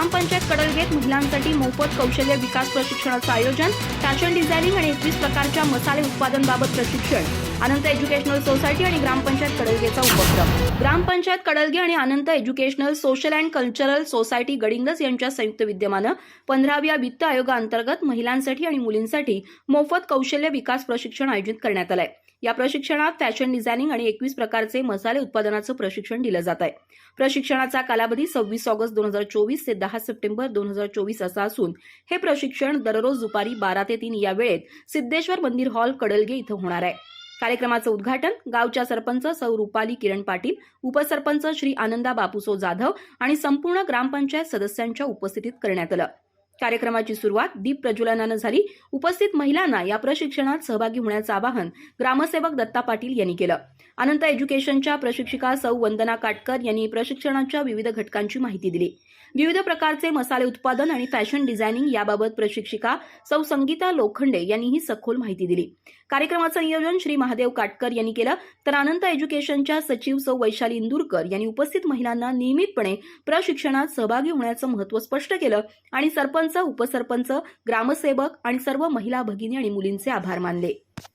ग्रामपंचायत कडलगेत महिलांसाठी मोफत कौशल्य विकास प्रशिक्षणाचं आयोजन फॅशन डिझायनिंग आणि एकवीस प्रकारच्या मसाले उत्पादनबाबत प्रशिक्षण. अनंत एज्युकेशनल सोसायटी आणि ग्रामपंचायत कडलगेचा उपक्रम. ग्रामपंचायत कडलगे आणि Anant educational social and cultural society गडिंगस यांच्या संयुक्त विद्यमानं पंधराव्या वित्त आयोगाअंतर्गत महिलांसाठी आणि मुलींसाठी मोफत कौशल्य विकास प्रशिक्षण आयोजित करण्यात आलंय. या प्रशिक्षणात फॅशन डिझायनिंग आणि एकवीस प्रकारचे मसाले उत्पादनाचं प्रशिक्षण दिलं जात आहे. प्रशिक्षणाचा कालावधी सव्वीस ऑगस्ट दोन हजार चोवीस ते दहा सप्टेंबर दोन हजार चोवीस असा असून हे प्रशिक्षण दररोज दुपारी बारा ते तीन या वेळेत सिद्धेश्वर मंदिर हॉल कडलगे इथं होणार आहे. कार्यक्रमाचं उद्घाटन गावच्या सरपंच सौ रुपाली किरण पाटील उपसरपंच श्री आनंदा बापूसो जाधव आणि संपूर्ण ग्रामपंचायत सदस्यांच्या उपस्थितीत करण्यात आलं. कार्यक्रमाची सुरुवात दीप प्रज्वलनानं झाली. उपस्थित महिलांना या प्रशिक्षणात सहभागी होण्याचं आवाहन ग्रामसेवक दत्ता पाटील यांनी केलं. अनंत एज्युकेशनच्या प्रशिक्षिका सौ वंदना काटकर यांनी प्रशिक्षणाच्या विविध घटकांची माहिती दिली. विविध प्रकारचे मसाले उत्पादन आणि फॅशन डिझायनिंग याबाबत प्रशिक्षिका सौ संगीता लोखंडे यांनीही सखोल माहिती दिली. कार्यक्रमाचं नियोजन श्री महादेव काटकर यांनी केलं. तर अनंत एज्युकेशनच्या सचिव सौ वैशाली इंदूरकर यांनी उपस्थित महिलांना नियमितपणे प्रशिक्षणात सहभागी होण्याचं महत्त्व स्पष्ट केलं आणि सरपंच सरपंच उपसरपंच ग्रामसेवक आणि सर्व महिला भगिनी आणि मुलींचे आभार मानले.